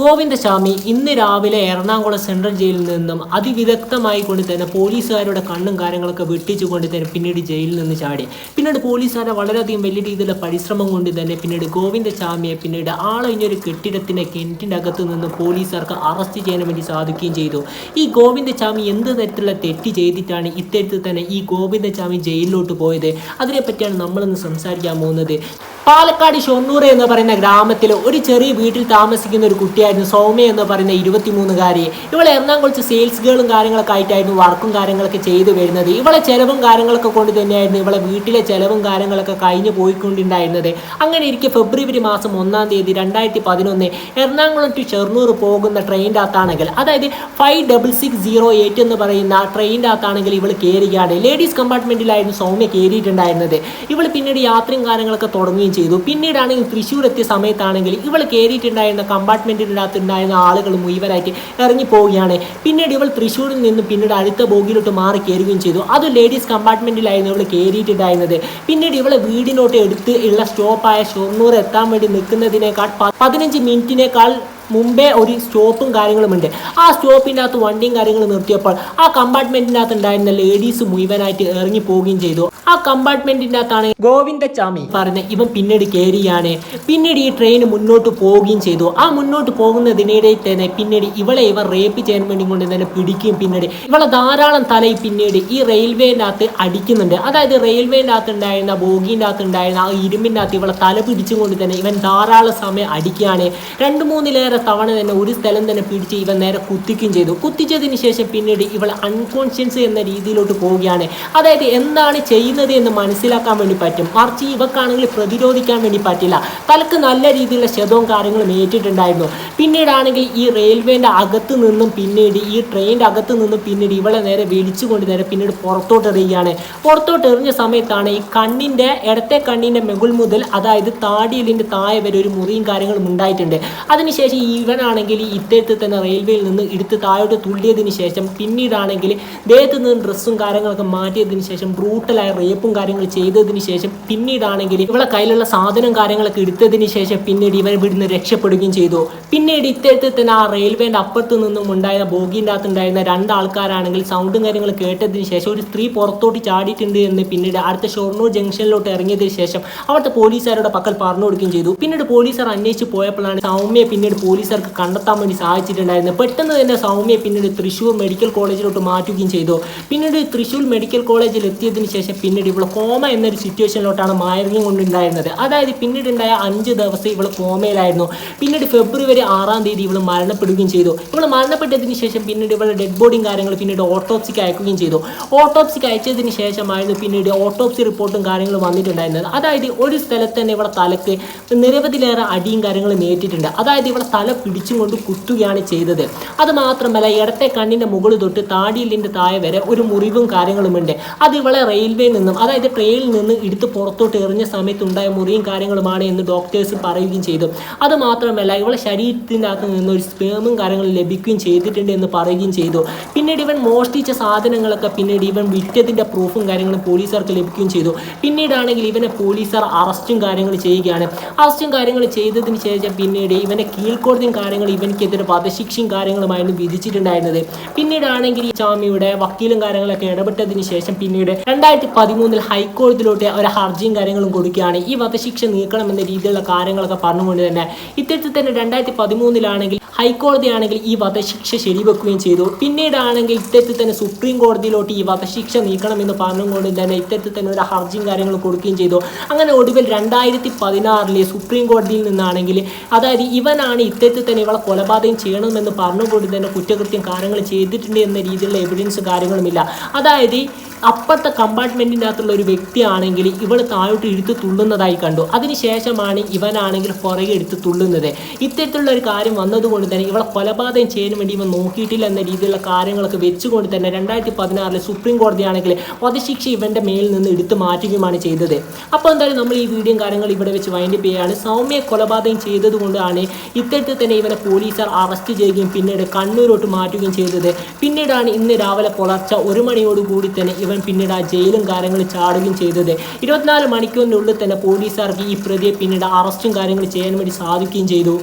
ഗോവിന്ദസ്വാമി ഇന്ന് രാവിലെ എറണാകുളം സെൻട്രൽ ജയിലിൽ നിന്നും അതിവിദഗ്ധമായി കൊണ്ട് തന്നെ പോലീസുകാരുടെ കണ്ണും കാര്യങ്ങളൊക്കെ വെട്ടിച്ചുകൊണ്ട് തന്നെ പിന്നീട് ജയിലിൽ നിന്ന് ചാടി. പിന്നീട് പോലീസുകാരെ വളരെയധികം വലിയ രീതിയിലുള്ള പരിശ്രമം കൊണ്ട് തന്നെ പിന്നീട് ഗോവിന്ദസ്വാമിയെ പിന്നീട് ആളൊഴിഞ്ഞൊരു കെട്ടിടത്തിന്റെ കിണറ്റിന്റെ അകത്ത് നിന്ന് പോലീസുകാർക്ക് അറസ്റ്റ് ചെയ്യാൻ വേണ്ടി സാധിക്കുകയും ചെയ്തു. ഈ ഗോവിന്ദസ്വാമി എന്ത് തരത്തിലുള്ള തെറ്റ് ചെയ്തിട്ടാണ് ഇത്തരത്തിൽ തന്നെ ഈ ഗോവിന്ദസ്വാമി ജയിലിലോട്ട് പോയത്? അതിനെപ്പറ്റിയാണ് നമ്മളിന്ന് സംസാരിക്കാൻ പോകുന്നത്. പാലക്കാട് ഷൊണ്ണൂർ എന്ന് പറയുന്ന ഗ്രാമത്തിലെ ഒരു ചെറിയ വീട്ടിൽ താമസിക്കുന്ന ഒരു കുട്ടിയായിരുന്നു സൗമ്യ എന്ന് പറയുന്ന ഇരുപത്തിമൂന്നുകാരി ഇവളെ എറണാകുളത്ത് സെയിൽസ് ഗേളും കാര്യങ്ങളൊക്കെ ആയിട്ടായിരുന്നു വർക്കും കാര്യങ്ങളൊക്കെ ചെയ്തു വരുന്നത്. ഇവളെ ചെലവും കാര്യങ്ങളൊക്കെ കൊണ്ട് തന്നെയായിരുന്നു ഇവളെ വീട്ടിലെ ചെലവും കാര്യങ്ങളൊക്കെ കഴിഞ്ഞു പോയിക്കൊണ്ടുണ്ടായിരുന്നത്. അങ്ങനെ ഇരിക്കെ ഫെബ്രുവരി മാസം ഒന്നാം തീയതി രണ്ടായിരത്തി പതിനൊന്ന് എറണാകുളം ടു ഷെർണൂർ പോകുന്ന ട്രെയിന്റെ അകത്താണെങ്കിൽ അതായത് five double six zero eight എന്ന് പറയുന്ന ട്രെയിന്റെ അകത്താണെങ്കിൽ ഇവൾ കയറുകയാണ് ലേഡീസ് കമ്പാർട്ട്മെന്റിലായിരുന്നു സൗമ്യ കയറിയിട്ടുണ്ടായിരുന്നത് ഇവൾ പിന്നീട് യാത്രയും കാര്യങ്ങളൊക്കെ തുടങ്ങുകയും ചെയ്തു. പിന്നീടാണെങ്കിൽ തൃശ്ശൂർ എത്തിയ സമയത്താണെങ്കിൽ ഇവൾ കയറിയിട്ടുണ്ടായിരുന്ന ഉണ്ടായിരുന്ന ആളുകൾ മുഴുവനായിട്ട് ഇറങ്ങി പോവുകയാണ് പിന്നീട് ഇവൾ തൃശ്ശൂരിൽ നിന്ന് പിന്നീട് അടുത്ത ബോഗിയിലോട്ട് മാറി കയറുകയും ചെയ്തു. അത് ലേഡീസ് കമ്പാർട്ട്മെന്റിലായിരുന്നു ഇവൾ കയറിയിട്ടുണ്ടായിരുന്നത്. പിന്നീട് ഇവളെ വീടിനോട്ട് എടുത്ത് ഉള്ള സ്റ്റോപ്പായ ഷൊർണൂർ എത്താൻ വേണ്ടി നിൽക്കുന്നതിനേക്കാൾ പതിനഞ്ച് മിനിറ്റിനേക്കാൾ മുമ്പേ ഒരു സ്റ്റോപ്പും കാര്യങ്ങളും ഉണ്ട് ആ സ്റ്റോപ്പിന്റെ അകത്ത് വണ്ടിയും കാര്യങ്ങളും നിർത്തിയപ്പോൾ ആ കമ്പാർട്ട്മെന്റിനകത്ത് ഉണ്ടായിരുന്ന ലേഡീസ് മുഴുവനായിട്ട് ഇറങ്ങി പോവുകയും ചെയ്തു. ആ കമ്പാർട്ട്മെന്റിന്റെ അകത്താണ് ഗോവിന്ദച്ചാമി പറഞ്ഞ ഇവൻ പിന്നീട് കയറിയാണ് പിന്നീട് ഈ ട്രെയിൻ മുന്നോട്ട് പോവുകയും ചെയ്തു. ആ മുന്നോട്ട് പോകുന്നതിനിടയിൽ തന്നെ പിന്നീട് ഇവളെ ഇവർ റേപ്പ് ചെയ്യാൻ വേണ്ടി കൊണ്ട് തന്നെ പിടിക്കുകയും പിന്നീട് ഇവളെ ധാരാളം തലയിൽ പിന്നീട് ഈ റെയിൽവേന്റെ അകത്ത് അടിക്കുന്നുണ്ട്. അതായത് റെയിൽവേന്റെ അകത്ത് ഉണ്ടായിരുന്ന ബോഗിന്റെ അകത്ത് ഉണ്ടായിരുന്ന ആ ഇരുമ്പിന്റെ അകത്ത് ഇവളെ തല പിടിച്ചുകൊണ്ട് തന്നെ ഇവൻ ധാരാളം സമയം അടിക്കുകയാണ്. രണ്ട് മൂന്നിലേറെ തവണ തന്നെ ഒരു സ്ഥലം തന്നെ പിടിച്ച് ഇവൻ നേരെ കുത്തിക്കുകയും ചെയ്തു. കുത്തിച്ചതിന് ശേഷം പിന്നീട് ഇവൾ അൺകോൺഷ്യൻസ് എന്ന രീതിയിലോട്ട് പോവുകയാണ്. അതായത് എന്താണ് ചെയ്യുന്നത് എന്ന് മനസ്സിലാക്കാൻ വേണ്ടി പറ്റും. മറിച്ച് ഇവക്കാണെങ്കിൽ പ്രതിരോധിക്കാൻ വേണ്ടി പറ്റില്ല. തലക്ക് നല്ല രീതിയിലുള്ള ശതവും കാര്യങ്ങളും ഏറ്റിട്ടുണ്ടായിരുന്നു. പിന്നീടാണെങ്കിൽ ഈ റെയിൽവേന്റെ അകത്ത് നിന്നും പിന്നീട് ഈ ട്രെയിനിന്റെ അകത്ത് നിന്നും പിന്നീട് ഇവളെ നേരെ വിളിച്ചുകൊണ്ട് നേരെ പിന്നീട് പുറത്തോട്ട് എറിയുകയാണ്. പുറത്തോട്ട് എറിഞ്ഞ സമയത്താണ് ഈ കണ്ണിന്റെ ഇടത്തെ കണ്ണിന്റെ മെകുൾ മുതൽ അതായത് താടിയിലിന്റെ താഴെ വരെ ഒരു മുറിയും കാര്യങ്ങളും ഉണ്ടായിട്ടുണ്ട്. അതിനുശേഷം ഇവനാണെങ്കിൽ ഇദ്ദേഹത്തിൽ തന്നെ റെയിൽവേയിൽ നിന്ന് എടുത്ത് താഴോട്ട് തുള്ളിയതിന് ശേഷം പിന്നീടാണെങ്കിൽ ദേഹത്ത് നിന്ന് ഡ്രസ്സും കാര്യങ്ങളൊക്കെ മാറ്റിയതിന് ശേഷം ബ്രൂട്ടലായ റേപ്പും കാര്യങ്ങൾ ചെയ്തതിന് ശേഷം പിന്നീടാണെങ്കിൽ ഇവളെ കയ്യിലുള്ള സാധനം കാര്യങ്ങളൊക്കെ എടുത്തതിന് ശേഷം പിന്നീട് ഇവൻ ഇവിടുന്ന് രക്ഷപ്പെടുകയും ചെയ്തു. പിന്നീട് ഇത്തരത്തിൽ തന്നെ ആ റെയിൽവേന്റെ അപ്പുറത്ത് നിന്നും ഉണ്ടായ ബോഗിന്റെ അകത്ത് ഉണ്ടായിരുന്ന രണ്ട് ആൾക്കാരാണെങ്കിൽ സൗണ്ടും കാര്യങ്ങളും കേട്ടതിന് ശേഷം ഒരു സ്ത്രീ പുറത്തോട്ട് ചാടിയിട്ടുണ്ട് എന്ന് പിന്നീട് അടുത്ത ഷൊർണൂർ ജംഗ്ഷനിലോട്ട് ഇറങ്ങിയതിന് ശേഷം അവിടുത്തെ പോലീസുകാരുടെ പക്കൽ പറഞ്ഞു കൊടുക്കുകയും ചെയ്തു. പിന്നീട് പോലീസുകാർ അന്വേഷിച്ച് പോയപ്പോഴാണ് സൗമ്യ പിന്നീട് പോലീസുകാർക്ക് കണ്ടെത്താൻ വേണ്ടി സാധിച്ചിട്ടുണ്ടായിരുന്നത്. പെട്ടെന്ന് തന്നെ സൗമ്യ പിന്നീട് തൃശ്ശൂർ മെഡിക്കൽ കോളേജിലോട്ട് മാറ്റുകയും ചെയ്തു. പിന്നീട് തൃശ്ശൂർ മെഡിക്കൽ കോളേജിൽ എത്തിയതിന് ശേഷം ഇവൾ കോമ എന്നൊരു സിറ്റുവേഷനിലോട്ടാണ് മാറിയും കൊണ്ടുണ്ടായിരുന്നത്. അതായത് പിന്നീട് ഉണ്ടായ അഞ്ച് ദിവസം ഇവൾ കോമയിലായിരുന്നു. പിന്നീട് ഫെബ്രുവരി ആറാം തീയതി ഇവൾ മരണപ്പെടുകയും ചെയ്തു. ഇവൾ മരണപ്പെട്ടതിന് ശേഷം പിന്നീട് ഇവളുടെ ഡെഡ് ബോഡിയും കാര്യങ്ങൾ പിന്നീട് ഓട്ടോപ്സിക്ക് അയക്കുകയും ചെയ്തു. ഓട്ടോപ്സിക്ക് അയച്ചതിന് ശേഷമായിരുന്നു പിന്നീട് ഓട്ടോപ്സി റിപ്പോർട്ടും കാര്യങ്ങളും വന്നിട്ടുണ്ടായിരുന്നത്. അതായത് ഒരു സ്ഥലത്ത് തന്നെ ഇവളെ തലക്ക് നിരവധിയിലേറെ അടിയും കാര്യങ്ങളും ഏറ്റിട്ടുണ്ട്. അതായത് ഇവളെ തല പിടിച്ചും കൊണ്ട് കുത്തുകയാണ് ചെയ്തത്. അത് മാത്രമല്ല ഇടത്തെ കണ്ണിന്റെ മുകളിൽ തൊട്ട് താടിയിലിന്റെ താഴെ വരെ ഒരു മുറിവും കാര്യങ്ങളുമുണ്ട്. അത് ഇവളെ റെയിൽവേയിൽ നിന്നും അതായത് ട്രെയിനിൽ നിന്ന് എടുത്ത് പുറത്തോട്ട് എറിഞ്ഞ സമയത്ത് ഉണ്ടായ മുറിയും കാര്യങ്ങളുമാണ് എന്ന് ഡോക്ടേഴ്സ് പറയുകയും ചെയ്തു. അത് മാത്രമല്ല ഇവളെ ശരീരത്തിന്റെ അകത്ത് നിന്ന് ഒരു സ്പേമും കാര്യങ്ങളും ലഭിക്കുകയും ചെയ്തിട്ടുണ്ട് എന്ന് പറയുകയും ചെയ്തു. പിന്നീട് ഇവൻ മോഷ്ടിച്ച സാധനങ്ങളൊക്കെ പിന്നീട് ഇവൻ വിറ്റതിന്റെ പ്രൂഫും കാര്യങ്ങളും പോലീസുകാർക്ക് ലഭിക്കുകയും ചെയ്തു. പിന്നീടാണെങ്കിൽ ഇവനെ പോലീസുകാർ അറസ്റ്റും കാര്യങ്ങൾ ചെയ്യുകയാണ്. അറസ്റ്റും കാര്യങ്ങൾ ചെയ്തതിന് ശേഷം പിന്നീട് ഇവനെ കീഴ്ക്കോടതിയും കാര്യങ്ങൾ ഇവനക്കെതിരെ വധശിക്ഷയും കാര്യങ്ങളുമായിരുന്നു വിധിച്ചിട്ടുണ്ടായിരുന്നത്. പിന്നീടാണെങ്കിൽ ഈ സ്വാമിയുടെ വക്കീലും കാര്യങ്ങളൊക്കെ ഇടപെട്ടതിന് ശേഷം പിന്നീട് രണ്ടായിരത്തി പതിമൂന്നിൽ ഹൈക്കോടതിയിലോട്ട് ഒരു ഹർജിയും കാര്യങ്ങളും കൊടുക്കുകയാണ്. ഈ വധശിക്ഷ നീക്കണമെന്ന രീതിയിലുള്ള കാര്യങ്ങളൊക്കെ പറഞ്ഞുകൊണ്ട് തന്നെ ഇത്തരത്തിൽ തന്നെ രണ്ടായിരത്തി പതിമൂന്നിലാണെങ്കിൽ ഹൈക്കോടതിയാണെങ്കിൽ ഈ വധശിക്ഷ ശരിവെക്കുകയും ചെയ്തു. പിന്നീടാണെങ്കിൽ ഇത്തരത്തിൽ തന്നെ സുപ്രീം കോടതിയിലോട്ട് ഈ വധശിക്ഷ നീക്കണമെന്ന് പറഞ്ഞുകൊണ്ട് തന്നെ ഇത്തരത്തിൽ തന്നെ ഒരു ഹർജിയും കാര്യങ്ങളും കൊടുക്കുകയും ചെയ്തു. അങ്ങനെ ഒടുവിൽ രണ്ടായിരത്തി പതിനാറിലെ സുപ്രീം കോടതിയിൽ നിന്നാണെങ്കിൽ അതായത് ഇവനാണ് ഇത്തരത്തിൽ തന്നെ ഇവളെ കൊലപാതകം ചെയ്യണമെന്ന് പറഞ്ഞുകൊണ്ട് തന്നെ കുറ്റകൃത്യം കാര്യങ്ങൾ ചെയ്തിട്ടുണ്ട് എന്ന രീതിയിലുള്ള എവിഡൻസ് കാര്യങ്ങളുമില്ല. അതായത് അപ്പുറത്തെ കമ്പാർട്ട്മെന്റിന്റെ അകത്തുള്ള ഒരു വ്യക്തിയാണെങ്കിൽ ഇവൾ താഴോട്ട് എടുത്ത് തുള്ളുന്നതായി കണ്ടു. അതിനുശേഷമാണ് ഇവനാണെങ്കിൽ പുറകെ എടുത്ത് തുള്ളുന്നത്. ഇത്തരത്തിലുള്ള ഒരു കാര്യം വന്നതുകൊണ്ട് തന്നെ ഇവളെ കൊലപാതകം ചെയ്യാൻ വേണ്ടി ഇവൻ നോക്കിയിട്ടില്ല എന്ന രീതിയിലുള്ള കാര്യങ്ങളൊക്കെ വെച്ചുകൊണ്ട് തന്നെ രണ്ടായിരത്തി പതിനാറിൽ സുപ്രീം കോടതിയാണെങ്കിൽ വധശിക്ഷ ഇവന്റെ മേലിൽ നിന്ന് എടുത്തു മാറ്റുകയുമാണ് ചെയ്തത്. അപ്പോൾ എന്തായാലും നമ്മൾ ഈ വീഡിയോയും കാര്യങ്ങൾ ഇവിടെ വെച്ച് വൈൻഡപ്പ് ചെയ്യുകയാണ്. സൗമ്യ കൊലപാതകം ചെയ്തതുകൊണ്ടാണ് ഇത്തരത്തിൽ തന്നെ ഇവനെ പോലീസുകാർ അറസ്റ്റ് ചെയ്യുകയും പിന്നീട് കണ്ണൂരോട്ട് മാറ്റുകയും ചെയ്തത്. പിന്നീടാണ് ഇന്ന് രാവിലെ പുലർച്ച ഒരു മണിയോടുകൂടി തന്നെ ഇവൻ പിന്നീട് ആ ജയിലും കാര്യങ്ങളും ചാടുകയും ചെയ്തത്. ഇരുപത്തിനാല് മണിക്കൂറിനുള്ളിൽ തന്നെ പോലീസുകാർക്ക് ഈ പ്രതിയെ പിന്നീട് അറസ്റ്റും കാര്യങ്ങളും ചെയ്യാൻ വേണ്ടി സാധിക്കുകയും ചെയ്തു.